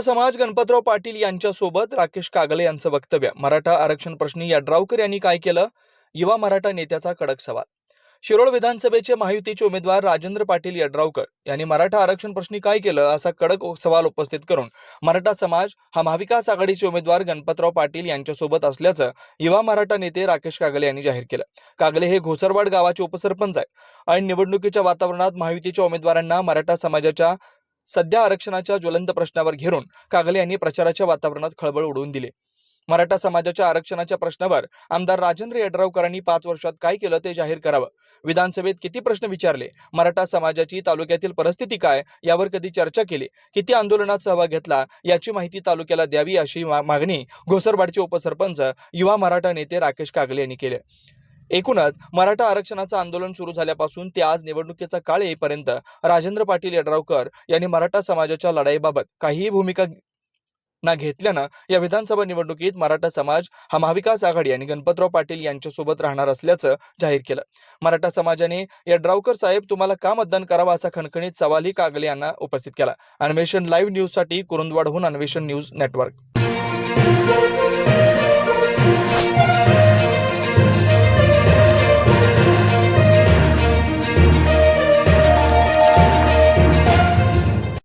मराठा समाज गणपतराव पाटील यांच्यासोबत राकेश कागले यांचं वक्तव्य. मराठा आरक्षण प्रश्नी यड्रावकर यांनी काय केलं? युवा मराठा नेत्याचा कडक सवाल. शिरोळ विधानसभेचे महायुतीचे उमेदवार राजेंद्र पाटील यड्रावकर यांनी मराठा आरक्षण प्रश्नी काय केलं असा कडक सवाल उपस्थित करून मराठा समाज हा महाविकास आघाडीचे उमेदवार गणपतराव पाटील यांच्यासोबत असल्याचं युवा मराठा नेते राकेश कागले यांनी जाहीर केलं. कागले हे घोसरवाड गावाचे उपसरपंच आहेत. आणि निवडणुकीच्या वातावरणात महायुतीच्या उमेदवारांना मराठा समाजाच्या सध्या आरक्षणाच्या ज्वलंत प्रश्नावर घेरून कागले यांनी प्रचाराच्या वातावरणात खळबळ उडवून दिली. मराठा समाजाच्या आरक्षणाच्या प्रश्नावर आमदार राजेंद्र यड्रावकरांनी पाच वर्षात काय केलं ते जाहीर करावं. विधानसभेत किती प्रश्न विचारले? मराठा समाजाची तालुक्यातील परिस्थिती काय? यावर कधी चर्चा केली? किती आंदोलनात सहभाग घेतला? याची माहिती तालुक्याला द्यावी अशी मागणी घोसरबाडचे उपसरपंच युवा मराठा नेते राकेश कागले यांनी केली. एकूणच मराठा आरक्षणाचं आंदोलन सुरू झाल्यापासून ते आज निवडणुकीचा काळ येईपर्यंत राजेंद्र पाटील यड्रावकर यांनी मराठा समाजाच्या लढाईबाबत काहीही भूमिका ना घेतल्यानं या विधानसभा निवडणुकीत मराठा समाज हा महाविकास आघाडी आणि गणपतराव पाटील यांच्यासोबत राहणार असल्याचं जाहीर केलं. मराठा समाजाने यड्रावकर साहेब तुम्हाला का मतदान करावं असा खणखणीत सवालही कागले यांना उपस्थित केला. अन्वेषण लाईव्ह न्यूजसाठी कुरुंदवाडहून अन्वेषण न्यूज नेटवर्क.